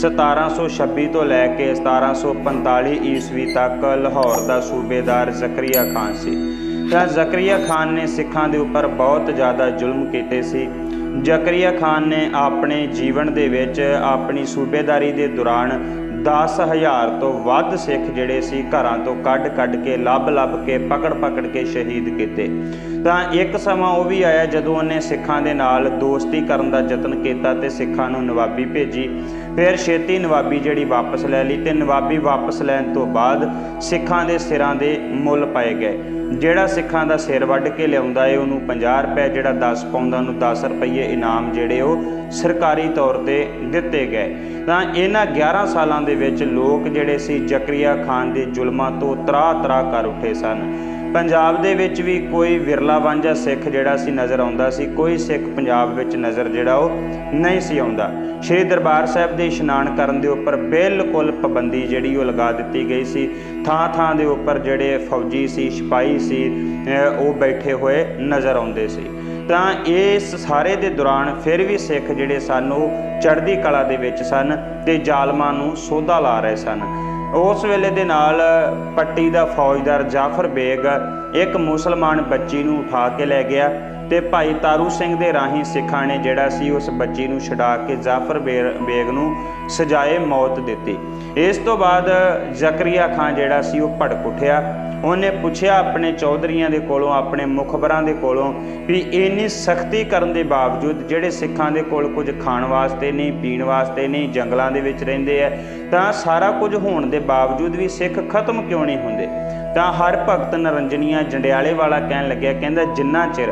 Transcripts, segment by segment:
1726 ਤੋਂ ਲੈ ਕੇ 1745 ਈਸਵੀ ਤੱਕ ਲਾਹੌਰ ਦਾ ਸੂਬੇਦਾਰ ਜ਼ਕਰੀਆ ਖਾਨ ਸੀ। ਤਾਂ ਜ਼ਕਰੀਆ ਖਾਨ ਨੇ ਸਿੱਖਾਂ ਦੇ ਉੱਪਰ ਬਹੁਤ ਜ਼ਿਆਦਾ ਜ਼ੁਲਮ ਕੀਤੇ ਸੀ। ਜ਼ਕਰੀਆ ਖਾਨ ਨੇ ਆਪਣੇ ਜੀਵਨ ਦੇ ਵਿੱਚ ਆਪਣੀ ਸੂਬੇਦਾਰੀ ਦੇ ਦੌਰਾਨ 10000 ਤੋਂ ਵੱਧ ਸਿੱਖ ਜਿਹੜੇ ਸੀ ਘਰਾਂ ਤੋਂ ਕੱਢ-ਕੱਢ ਕੇ ਲੱਭ-ਲੱਭ ਕੇ ਪਕੜ-ਪਕੜ ਕੇ ਸ਼ਹੀਦ ਕੀਤੇ। ਤਾਂ ਇੱਕ ਸਮਾਂ ਉਹ ਵੀ ਆਇਆ ਜਦੋਂ ਉਹਨੇ ਸਿੱਖਾਂ ਦੇ ਨਾਲ ਦੋਸਤੀ ਕਰਨ ਦਾ ਯਤਨ ਕੀਤਾ ਤੇ ਸਿੱਖਾਂ ਨੂੰ ਨਵਾਬੀ ਭੇਜੀ। ਫਿਰ ਛੇਤੀ ਨਵਾਬੀ ਜਿਹੜੀ ਵਾਪਸ ਲੈ ਲਈ ਤੇ ਨਵਾਬੀ ਵਾਪਸ ਲੈਣ ਤੋਂ ਬਾਅਦ ਸਿੱਖਾਂ ਦੇ ਸਿਰਾਂ ਦੇ ਮੁੱਲ ਪਾਏ ਗਏ। ਜਿਹੜਾ ਸਿੱਖਾਂ ਦਾ ਸਿਰ ਵੱਢ ਕੇ ਲਿਆਉਂਦਾ ਏ, ਉਹਨੂੰ 50 ਰੁਪਏ ਜਿਹੜਾ 10 ਪਾਉਂਦਾ, ਉਹਨੂੰ 10 ਰੁਪਏ ਇਨਾਮ ਜਿਹੜੇ ਉਹ ਸਰਕਾਰੀ ਤੌਰ ਤੇ ਦਿੱਤੇ ਗਏ। ਤਾਂ ਇਹਨਾਂ 11 ਸਾਲਾਂ ਦੇ ਵਿੱਚ ਲੋਕ ਜਿਹੜੇ ਸੀ ਜ਼ਕਰੀਆ ਖਾਨ ਦੇ ਜ਼ੁਲਮਾਂ ਤੋਂ ਤਰਾ-ਤਰਾ ਕਰ ਉੱਠੇ ਸਨ। ਪੰਜਾਬ ਦੇ ਵਿੱਚ ਵੀ ਕੋਈ ਵਿਰਲਾ ਵਾਂਝਾ ਸਿੱਖ ਜਿਹੜਾ ਸੀ ਨਜ਼ਰ ਆਉਂਦਾ ਸੀ, ਕੋਈ ਸਿੱਖ ਪੰਜਾਬ ਵਿੱਚ ਨਜ਼ਰ ਜਿਹੜਾ ਉਹ ਨਹੀਂ ਸੀ ਆਉਂਦਾ। ਸ਼੍ਰੀ ਦਰਬਾਰ ਸਾਹਿਬ ਦੇ ਇਸ਼ਨਾਨ ਕਰਨ ਦੇ ਉੱਪਰ ਬਿਲਕੁਲ ਪਾਬੰਦੀ ਜਿਹੜੀ ਉਹ ਲਗਾ ਦਿੱਤੀ ਗਈ ਸੀ। ਥਾਂ ਥਾਂ ਦੇ ਉੱਪਰ ਜਿਹੜੇ ਫੌਜੀ ਸੀ, ਸਿਪਾਹੀ ਸੀ ਉਹ ਬੈਠੇ ਹੋਏ ਨਜ਼ਰ ਆਉਂਦੇ ਸੀ। ਤਾਂ ਇਸ ਸਾਰੇ ਦੇ ਦੌਰਾਨ ਫਿਰ ਵੀ ਸਿੱਖ ਜਿਹੜੇ ਸਨ, ਉਹ ਚੜ੍ਹਦੀ ਕਲਾ ਦੇ ਵਿੱਚ ਸਨ ਤੇ ਜ਼ਾਲਮਾਂ ਨੂੰ ਸੋਧਾ ਲਾ ਰਹੇ ਸਨ। ਉਸ ਵੇਲੇ ਦੇ ਨਾਲ ਪੱਟੀ ਦਾ ਫੌਜਦਾਰ ਜਾਫਰ ਬੇਗ ਇੱਕ ਮੁਸਲਮਾਨ ਬੱਚੀ ਨੂੰ ਉਠਾ ਕੇ ਲੈ ਗਿਆ। ਤੇ ਭਾਈ ਤਾਰੂ ਸਿੰਘ ਦੇ ਰਾਹੀਂ ਸਿੱਖਾਂ ਨੇ ਜਿਹੜਾ ਸੀ ਉਸ ਬੱਚੀ ਨੂੰ ਛਡਾ ਕੇ ਜਾਫਰ ਬੇ- ਬੇਗ ਨੂੰ ਸਜਾਏ ਮੌਤ ਦਿੱਤੀ। ਇਸ ਤੋਂ ਬਾਅਦ ਜ਼ਕਰੀਆ ਖਾਨ ਜਿਹੜਾ ਸੀ ਉਹ ਭੜਕ ਉੱਠਿਆ। ਉਹਨੇ ਪੁੱਛਿਆ ਆਪਣੇ ਚੌਧਰੀਆਂ ਦੇ ਕੋਲੋਂ, ਆਪਣੇ ਮੁਖਬਰਾਂ ਦੇ ਕੋਲੋਂ ਵੀ ਇੰਨੀ ਸਖਤੀ ਕਰਨ ਦੇ ਬਾਵਜੂਦ ਜਿਹੜੇ ਸਿੱਖਾਂ ਦੇ ਕੋਲ ਕੁਝ ਖਾਣ ਵਾਸਤੇ ਨਹੀਂ, ਪੀਣ ਵਾਸਤੇ ਨਹੀਂ, ਜੰਗਲਾਂ ਦੇ ਵਿੱਚ ਰਹਿੰਦੇ ਆ ਤਾਂ ਸਾਰਾ ਕੁਝ ਹੋਣ ਦੇ ਬਾਵਜੂਦ ਵੀ ਸਿੱਖ ਖਤਮ ਕਿਉਂ ਨਹੀਂ ਹੁੰਦੇ? ਤਾਂ ਹਰ ਭਗਤ ਨਰੰਜਨੀਆਂ ਜੰਡਿਆਲੇ ਵਾਲਾ ਕਹਿਣ ਲੱਗਿਆ, ਕਹਿੰਦਾ ਜਿੰਨਾ ਚਿਰ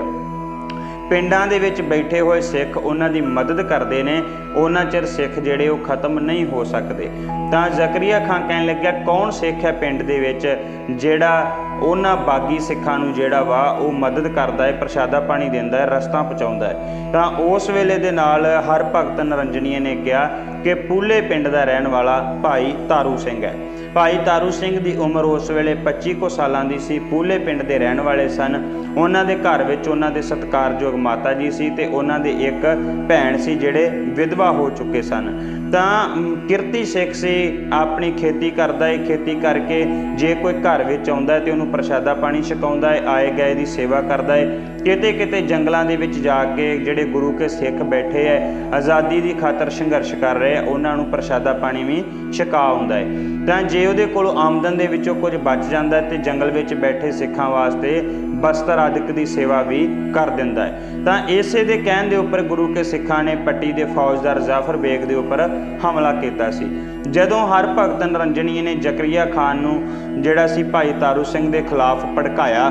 ਪਿੰਡਾਂ ਦੇ ਵਿੱਚ ਬੈਠੇ ਹੋਏ ਸਿੱਖ ਉਹਨਾਂ ਦੀ ਮਦਦ ਕਰਦੇ ਨੇ, ਉਹਨਾਂ ਚਿਰ ਸਿੱਖ ਜਿਹੜੇ ਉਹ ਖਤਮ ਨਹੀਂ ਹੋ ਸਕਦੇ। ਤਾਂ ਜ਼ਕਰੀਆ ਖਾਂ ਕਹਿਣ ਲੱਗਿਆ, ਕੌਣ ਸਿੱਖ ਹੈ ਪਿੰਡ ਦੇ ਵਿੱਚ ਜਿਹੜਾ ਉਹਨਾਂ ਬਾਗੀ ਸਿੱਖਾਂ ਨੂੰ ਜਿਹੜਾ ਵਾ ਉਹ ਮਦਦ ਕਰਦਾ ਹੈ, ਪ੍ਰਸ਼ਾਦਾ ਪਾਣੀ ਦਿੰਦਾ ਹੈ, ਰਸਤਾ ਪਹੁੰਚਾਉਂਦਾ ਹੈ? ਤਾਂ ਉਸ ਵੇਲੇ ਦੇ ਨਾਲ ਹਰ ਭਗਤ ਨਰੰਜਨੀਏ ਨੇ ਕਿਹਾ ਕਿ ਪੂਲੇ ਪਿੰਡ ਦਾ ਰਹਿਣ ਵਾਲਾ ਭਾਈ ਤਾਰੂ ਸਿੰਘ ਹੈ। ਭਾਈ ਤਾਰੂ ਸਿੰਘ ਦੀ ਉਮਰ ਉਸ ਵੇਲੇ 25 ਕੁ ਸਾਲਾਂ ਦੀ ਸੀ, ਪੂਲੇ ਪਿੰਡ ਦੇ ਰਹਿਣ ਵਾਲੇ ਸਨ। ਉਹਨਾਂ ਦੇ ਘਰ ਵਿੱਚ ਉਹਨਾਂ ਦੇ ਸਤਿਕਾਰਯੋਗ ਮਾਤਾ ਜੀ ਸੀ ਤੇ ਉਹਨਾਂ ਦੇ ਇੱਕ ਭੈਣ ਸੀ ਜਿਹੜੇ ਵਿਧਵਾ ਹੋ ਚੁੱਕੇ ਸਨ। ਤਾਂ ਕਿਰਤੀ ਸਿੱਖ ਸੀ, ਆਪਣੀ ਖੇਤੀ ਕਰਦਾ ਹੈ ਖੇਤੀ ਕਰਕੇ ਜੇ ਕੋਈ ਘਰ ਵਿੱਚ ਆਉਂਦਾ ਹੈ ਤੇ ਉਹਨੂੰ ਪ੍ਰਸ਼ਾਦਾ ਪਾਣੀ ਛਕਾਉਂਦਾ ਹੈ ਆਏ ਗਏ ਦੀ ਸੇਵਾ ਕਰਦਾ ਹੈ ਕਿਤੇ ਕਿਤੇ ਜੰਗਲਾਂ ਦੇ ਵਿੱਚ ਜਾ ਕੇ ਜਿਹੜੇ ਗੁਰੂ ਕੇ ਸਿੱਖ ਬੈਠੇ ਐ ਆਜ਼ਾਦੀ ਦੀ ਖਾਤਰ ਸੰਘਰਸ਼ ਕਰ ਰਹੇ ਆ ਉਹਨਾਂ ਨੂੰ ਪ੍ਰਸ਼ਾਦਾ ਪਾਣੀ ਵੀ ਛਕਾ ਆਉਂਦਾ ਹੈ ਤਾਂ ਜੇ ਉਹਦੇ ਕੋਲ ਆਮਦਨ ਦੇ ਵਿੱਚੋਂ ਕੁਝ ਬਚ ਜਾਂਦਾ ਹੈ ਤੇ ਜੰਗਲ ਵਿੱਚ ਬੈਠੇ ਸਿੱਖਾਂ ਵਾਸਤੇ ਬਸਤਰ ਆਦਿਕ ਦੀ ਸੇਵਾ ਵੀ ਕਰ ਦਿੰਦਾ ਹੈ ਤਾਂ ਇਸੇ ਦੇ ਕਹਿਣ ਦੇ ਉੱਪਰ ਗੁਰੂ ਕੇ ਸਿੱਖਾਂ ਨੇ ਪੱਟੀ ਦੇ ਫੌਜਦਾਰ ਜ਼ਾਫਰ ਬੇਗ ਦੇ ਉੱਪਰ ਹਮਲਾ ਕੀਤਾ ਸੀ। ਜਦੋਂ ਹਰ ਭਗਤ ਨਰੰਜਣੀ ਨੇ ਜ਼ਕਰੀਆ ਖਾਨ ਨੂੰ, ਜਿਹੜਾ ਸੀ ਭਾਈ ਤਾਰੂ ਸਿੰਘ ਦੇ ਖਿਲਾਫ ਭੜਕਾਇਆ,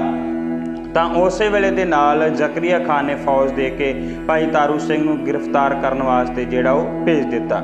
ਤਾਂ ਉਸੇ ਵੇਲੇ ਦੇ ਨਾਲ ਜ਼ਕਰੀਆ ਖਾਨ ਨੇ ਫੌਜ ਦੇ ਕੇ ਭਾਈ ਤਾਰੂ ਸਿੰਘ ਨੂੰ ਗ੍ਰਿਫਤਾਰ ਕਰਨ ਵਾਸਤੇ ਜਿਹੜਾ ਉਹ ਭੇਜ ਦਿੱਤਾ।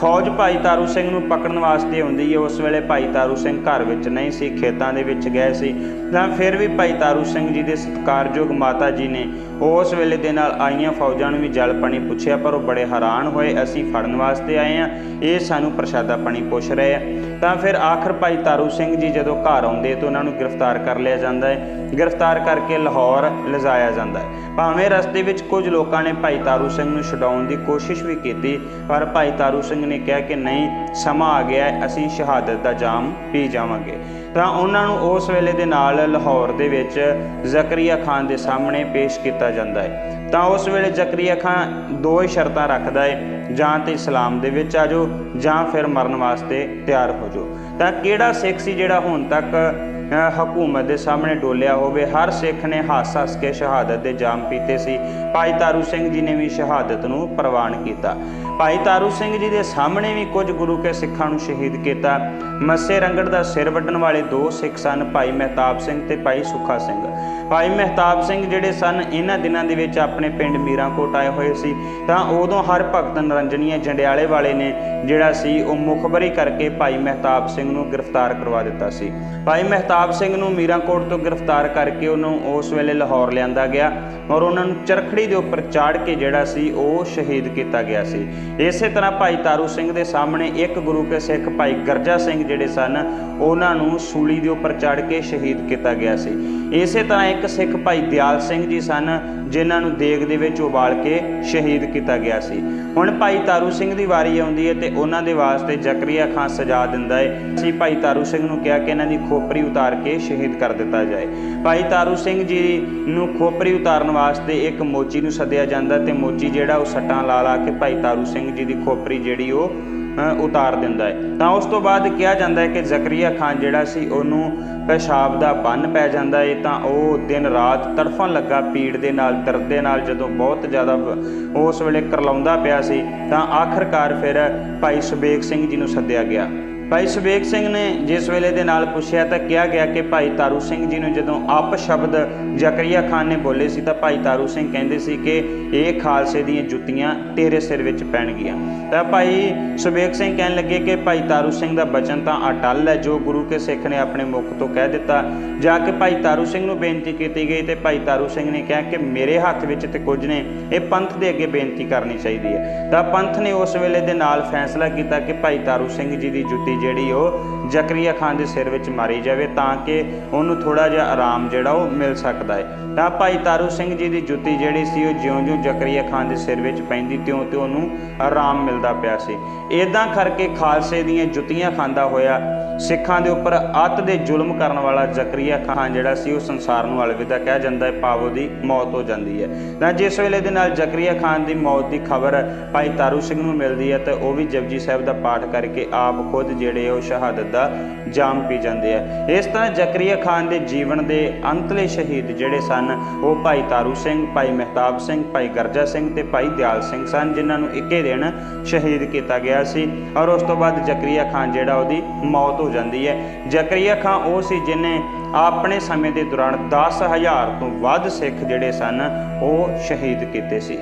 ਫੌਜ ਭਾਈ ਤਾਰੂ ਸਿੰਘ ਨੂੰ ਪਕੜਨ ਵਾਸਤੇ ਹੁੰਦੀ ਹੈ, ਉਸ ਵੇਲੇ ਭਾਈ ਤਾਰੂ ਸਿੰਘ ਘਰ ਵਿੱਚ ਨਹੀਂ ਸੀ, ਖੇਤਾਂ ਦੇ ਵਿੱਚ ਗਏ ਸੀ। ਤਾਂ ਫਿਰ ਵੀ ਭਾਈ ਤਾਰੂ ਸਿੰਘ ਜੀ ਦੇ ਸਤਿਕਾਰਯੋਗ ਮਾਤਾ ਜੀ ਨੇ ਉਸ ਵੇਲੇ ਦੇ ਨਾਲ ਆਈਆਂ ਫੌਜਾਂ ਨੂੰ ਵੀ ਜਲ ਪਾਣੀ ਪੁੱਛਿਆ, ਪਰ ਉਹ ਬੜੇ ਹੈਰਾਨ ਹੋਏ, ਅਸੀਂ ਫੜਨ ਵਾਸਤੇ ਆਏ ਆ ਇਹ ਸਾਨੂੰ ਪ੍ਰਸ਼ਾਦਾ ਪਾਣੀ ਪੁੱਛ ਰਹੇ ਆ। ਤਾਂ ਫਿਰ ਆਖਰ ਭਾਈ ਤਾਰੂ ਸਿੰਘ ਜੀ ਜਦੋਂ ਘਰ ਆਉਂਦੇ ਤਾਂ ਉਹਨਾਂ ਨੂੰ ਗ੍ਰਿਫਤਾਰ ਕਰ ਲਿਆ ਜਾਂਦਾ ਹੈ। ਗ੍ਰਿਫਤਾਰ ਕਰਕੇ ਲਾਹੌਰ ਲਿਜਾਇਆ ਜਾਂਦਾ ਹੈ। ਭਾਵੇਂ ਰਸਤੇ ਵਿੱਚ ਕੁਝ ਲੋਕਾਂ ਨੇ ਭਾਈ ਤਾਰੂ ਸਿੰਘ ਨੂੰ ਛਡਾਉਣ ਦੀ ਕੋਸ਼ਿਸ਼ ਵੀ ਕੀਤੀ, ਪਰ ਭਾਈ ਤਾਰੂ ਸਿੰਘ ਨੇ ਕਿਹਾ ਕਿ ਨਹੀਂ, ਸਮਾਂ ਆ ਗਿਆ ਹੈ, ਅਸੀਂ ਸ਼ਹਾਦਤ ਦਾ ਜਾਮ ਪੀ ਜਾਵਾਂਗੇ। ਤਾਂ ਉਹਨਾਂ ਨੂੰ ਉਸ ਵੇਲੇ ਦੇ ਨਾਲ ਲਾਹੌਰ ਦੇ ਵਿੱਚ ਜ਼ਕਰੀਆ ਖਾਨ ਦੇ ਸਾਹਮਣੇ ਪੇਸ਼ ਕੀਤਾ ਜਾਂਦਾ ਹੈ। ਤਾਂ ਉਸ ਵੇਲੇ ਜ਼ਕਰੀਆ ਖਾਨ ਦੋ ਹੀ ਸ਼ਰਤਾਂ ਰੱਖਦਾ ਹੈ, ਜਾਂ ਤੇ ਇਸਲਾਮ ਦੇ ਵਿੱਚ ਆ ਜਾਓ, ਜਾਂ ਫਿਰ ਮਰਨ ਵਾਸਤੇ ਤਿਆਰ ਹੋ ਜਾਓ। ਤਾਂ ਕਿਹੜਾ ਸਿੱਖ ਸੀ ਜਿਹੜਾ ਹੁਣ ਤੱਕ ਹਕੂਮਤ ਦੇ ਸਾਹਮਣੇ ਡੋਲਿਆ ਹੋਵੇ, ਹਰ ਸਿੱਖ ਨੇ ਹੱਸ ਹੱਸ ਕੇ ਸ਼ਹਾਦਤ ਦੇ ਜਾਮ ਪੀਤੇ ਸੀ। ਭਾਈ ਤਾਰੂ ਸਿੰਘ ਜੀ ਨੇ ਵੀ ਸ਼ਹਾਦਤ ਨੂੰ ਪ੍ਰਵਾਨ ਕੀਤਾ। ਭਾਈ ਤਾਰੂ ਸਿੰਘ ਜੀ ਦੇ ਸਾਹਮਣੇ ਵੀ ਕੁਝ ਗੁਰੂ ਕੇ ਸਿੱਖਾਂ ਨੂੰ ਸ਼ਹੀਦ ਕੀਤਾ। ਮੱਸੇ ਰੰਗੜ ਦਾ ਸਿਰ ਵੱਢਣ ਵਾਲੇ ਦੋ ਸਿੱਖ ਸਨ, ਭਾਈ ਮਹਿਤਾਬ ਸਿੰਘ ਤੇ ਭਾਈ ਸੁੱਖਾ ਸਿੰਘ। ਭਾਈ ਮਹਿਤਾਬ ਸਿੰਘ ਜਿਹੜੇ ਸਨ, ਇਹਨਾਂ ਦਿਨਾਂ ਦੇ ਵਿੱਚ ਆਪਣੇ ਪਿੰਡ ਮੀਰਾਂਕੋਟ ਆਏ ਹੋਏ ਸੀ। ਤਾਂ ਉਦੋਂ ਹਰ ਭਗਤ ਨਰੰਜਨੀਏ ਜੰਡਿਆਲੇ ਵਾਲੇ ਨੇ ਜਿਹੜਾ ਸੀ, ਉਹ ਮੁਖਬਰੀ ਕਰਕੇ ਭਾਈ ਮਹਿਤਾਬ ਸਿੰਘ ਨੂੰ ਗ੍ਰਿਫਤਾਰ ਕਰਵਾ ਦਿੱਤਾ ਸੀ। ਭਾਈ ਮਹਿਤਾਬ ਸਿੰਘ ਨੂੰ ਮੀਰਾਂਕੋਟ ਤੋਂ ਗ੍ਰਿਫਤਾਰ ਕਰਕੇ ਉਹਨੂੰ ਉਸ ਵੇਲੇ ਲਾਹੌਰ ਲਿਆਂਦਾ ਗਿਆ। ਔਰ ਉਹਨਾਂ ਨੂੰ ਚਰਖੜੀ ਦੇ ਉੱਪਰ ਚਾੜ ਕੇ ਜਿਹੜਾ ਸੀ, ਉਹ ਸ਼ਹੀਦ ਕੀਤਾ ਗਿਆ ਸੀ। ਇਸੇ ਤਰ੍ਹਾਂ ਭਾਈ ਤਾਰੂ ਸਿੰਘ ਦੇ ਸਾਹਮਣੇ ਇੱਕ ਗੁਰੂ ਕੇ ਸਿੱਖ ਭਾਈ ਗਰਜਾ ਸਿੰਘ ਜਿਹੜੇ ਸਨ, ਉਹਨਾਂ ਨੂੰ ਸੂਲੀ ਦੇ ਉੱਪਰ ਚੜ੍ਹ ਕੇ ਸ਼ਹੀਦ ਕੀਤਾ ਗਿਆ ਸੀ। ਇਸੇ ਤਰ੍ਹਾਂ ਇੱਕ ਸਿੱਖ ਭਾਈ ਦਿਆਲ ਸਿੰਘ ਜੀ ਸਨ, ਜਿਨ੍ਹਾਂ ਨੂੰ ਦੇਗ ਦੇ ਵਿੱਚ ਉਬਾਲ ਕੇ ਸ਼ਹੀਦ ਕੀਤਾ ਗਿਆ ਸੀ। ਹੁਣ ਭਾਈ ਤਾਰੂ ਸਿੰਘ ਦੀ ਵਾਰੀ ਆਉਂਦੀ ਹੈ ਤੇ ਉਹਨਾਂ ਦੇ ਵਾਸਤੇ ਜ਼ਕਰੀਆ ਖਾਨ ਸਜਾ ਦਿੰਦਾ ਹੈ। ਅਸੀਂ ਭਾਈ ਤਾਰੂ ਸਿੰਘ ਨੂੰ ਕਿਹਾ ਕਿ ਇਹਨਾਂ ਦੀ ਖੋਪਰੀ ਉਤਾਰ ਕੇ ਸ਼ਹੀਦ ਕਰ ਦਿੱਤਾ ਜਾਏ। ਭਾਈ ਤਾਰੂ ਸਿੰਘ ਜੀ ਨੂੰ ਖੋਪਰੀ ਉਤਾਰਨ ਵਾਸਤੇ ਇੱਕ ਮੋਚੀ ਨੂੰ ਸੱਦਿਆ ਜਾਂਦਾ ਤੇ ਮੋਚੀ ਜਿਹੜਾ ਉਹ ਸੱਟਾਂ ਲਾ ਲਾ ਕੇ ਭਾਈ ਤਾਰੂ ਸਿੰਘ ਜੀ ਦੀ ਖੋਪਰੀ ਜਿਹੜੀ ਉਹ ਉਤਾਰ ਦਿੰਦਾ ਹੈ। ਤਾਂ ਉਸ ਤੋਂ ਬਾਅਦ ਕਿਹਾ ਜਾਂਦਾ ਹੈ ਕਿ ਜ਼ਕਰੀਆ ਖਾਨ ਜਿਹੜਾ ਸੀ, ਉਹਨੂੰ ਪਿਸ਼ਾਬ ਦਾ ਬੰਨ ਪੈ ਜਾਂਦਾ ਹੈ ਤਾਂ ਉਹ ਦਿਨ ਰਾਤ ਤੜਫਣ ਲੱਗਾ ਪੀੜ ਦੇ ਨਾਲ, ਦਰਦ ਦੇ ਨਾਲ, ਜਦੋਂ ਬਹੁਤ ਜ਼ਿਆਦਾ ਉਸ ਵੇਲੇ ਕਰਲਾਉਂਦਾ ਪਿਆ ਸੀ, ਤਾਂ ਆਖਰਕਾਰ ਫਿਰ ਭਾਈ ਸੁਬੇਗ ਸਿੰਘ ਜੀ ਨੂੰ ਸੱਦਿਆ ਗਿਆ। ਭਾਈ ਸੁਬੇਗ ਸਿੰਘ ਨੇ ਜਿਸ ਵੇਲੇ ਦੇ ਨਾਲ ਪੁੱਛਿਆ ਤਾਂ ਕਿਹਾ ਗਿਆ ਕਿ ਭਾਈ ਤਾਰੂ ਸਿੰਘ ਜੀ ਨੂੰ ਜਦੋਂ ਅਪ ਸ਼ਬਦ ਜ਼ਕਰੀਆ ਖਾਨ ਨੇ ਬੋਲੇ ਸੀ ਤਾਂ ਭਾਈ ਤਾਰੂ ਸਿੰਘ ਕਹਿੰਦੇ ਸੀ ਕਿ ਇਹ ਖਾਲਸੇ ਦੀਆਂ ਜੁੱਤੀਆਂ ਤੇਰੇ ਸਿਰ ਵਿੱਚ ਪੈਣਗੀਆਂ। ਤਾਂ ਭਾਈ ਸੁਬੇਗ ਸਿੰਘ ਕਹਿਣ ਲੱਗੇ ਕਿ ਭਾਈ ਤਾਰੂ ਸਿੰਘ ਦਾ ਬਚਨ ਤਾਂ ਅਟਲ ਹੈ, ਜੋ ਗੁਰੂ ਕੇ ਸਿੱਖ ਨੇ ਆਪਣੇ ਮੁਖ ਤੋਂ ਕਹਿ ਦਿੱਤਾ। ਜਾ ਕੇ ਭਾਈ ਤਾਰੂ ਸਿੰਘ ਨੂੰ ਬੇਨਤੀ ਕੀਤੀ ਗਈ ਤੇ ਭਾਈ ਤਾਰੂ ਸਿੰਘ ਨੇ ਕਿਹਾ ਕਿ ਮੇਰੇ ਹੱਥ ਵਿੱਚ ਤੇ ਕੁਝ ਨੇ, ਇਹ ਪੰਥ ਦੇ ਅੱਗੇ ਬੇਨਤੀ ਕਰਨੀ ਚਾਹੀਦੀ ਹੈ। ਤਾਂ ਪੰਥ ਨੇ ਉਸ ਵੇਲੇ ਦੇ ਨਾਲ ਫੈਸਲਾ ਕੀਤਾ ਕਿ ਭਾਈ ਤਾਰੂ ਸਿੰਘ ਜੀ ਦੀ ਜੁੱਤੀ ਜਿਹੜੀ ਉਹ ਜ਼ਕਰੀਆ ਖਾਨ ਦੇ ਸਿਰ ਵਿੱਚ ਮਾਰੀ ਜਾਵੇ ਤਾਂ ਕਿ ਉਹਨੂੰ ਥੋੜਾ ਜਿਹਾ ਆਰਾਮ ਜਿਹੜਾ ਉਹ ਮਿਲ ਸਕਦਾ ਹੈ। ਤਾਂ ਭਾਈ ਤਾਰੂ ਸਿੰਘ ਜੀ ਦੀ ਜੁੱਤੀ ਜਿਹੜੀ ਸੀ ਉਹ ਜਿਉਂ-ਜਿਉਂ ਜ਼ਕਰੀਆ ਖਾਨ ਦੇ ਸਿਰ ਵਿੱਚ ਪੈਂਦੀ ਤਿਉਂ-ਤਿਉਂ ਉਹਨੂੰ ਆਰਾਮ ਮਿਲਦਾ ਪਿਆ ਸੀ। ਇਦਾਂ ਕਰਕੇ ਖਾਲਸੇ ਦੀਆਂ ਜੁੱਤੀਆਂ ਖਾਂਦਾ ਹੋਇਆ ਸਿੱਖਾਂ ਦੇ ਉੱਪਰ ਅੱਤ ਦੇ ਜ਼ੁਲਮ ਕਰਨ ਵਾਲਾ ਜ਼ਕਰੀਆ ਖਾਨ ਜਿਹੜਾ ਸੀ ਉਹ ਸੰਸਾਰ ਨੂੰ ਅਲਵਿਦਾ ਕਹਿ ਜਾਂਦਾ ਹੈ ਪਾਵੋ ਦੀ ਮੌਤ ਹੋ ਜਾਂਦੀ ਹੈ। ਤਾਂ ਜਿਸ ਵੇਲੇ ਦੇ ਨਾਲ ਜ਼ਕਰੀਆ ਖਾਨ ਦੀ ਮੌਤ ਦੀ ਖਬਰ ਭਾਈ ਤਾਰੂ ਸਿੰਘ ਨੂੰ ਮਿਲਦੀ ਹੈ ਤਾਂ ਉਹ ਵੀ ਜਪਜੀ ਸਾਹਿਬ ਦਾ ਪਾਠ ਕਰਕੇ ਆਪ ਖੁਦ ਜਿਹੜੇ ਉਹ ਸ਼ਹਾਦਤ ਦਾ ਜਾਮ ਪੀ ਜਾਂਦੇ ਆ। ਇਸ ਤਰ੍ਹਾਂ ਜ਼ਕਰੀਆ ਖਾਨ ਦੇ ਜੀਵਨ ਦੇ ਅੰਤਲੇ ਸ਼ਹੀਦ ਜਿਹੜੇ ਸਨ, ਉਹ ਭਾਈ ਤਾਰੂ ਸਿੰਘ, ਭਾਈ ਮਹਿਤਾਬ ਸਿੰਘ, ਭਾਈ ਗਰਜਾ ਸਿੰਘ ਤੇ ਭਾਈ ਦਿਆਲ ਸਿੰਘ ਸਨ, ਜਿਨ੍ਹਾਂ ਨੂੰ ਇੱਕੇ ਦਿਨ ਸ਼ਹੀਦ ਕੀਤਾ ਗਿਆ ਸੀ। ਔਰ ਉਸ ਤੋਂ ਬਾਅਦ ਜ਼ਕਰੀਆ ਖਾਨ ਜਿਹੜਾ ਉਹਦੀ ਮੌਤ ਹੋ ਜਾਂਦੀ ਹੈ। ਜ਼ਕਰੀਆ ਖਾਨ ਉਹ ਸੀ ਜਿਨੇ ਆਪਣੇ ਸਮੇਂ ਦੇ ਦੌਰਾਨ 10000 ਤੋਂ ਵੱਧ ਸਿੱਖ ਜਿਹੜੇ ਸਨ, ਉਹ ਸ਼ਹੀਦ ਕੀਤੇ ਸੀ।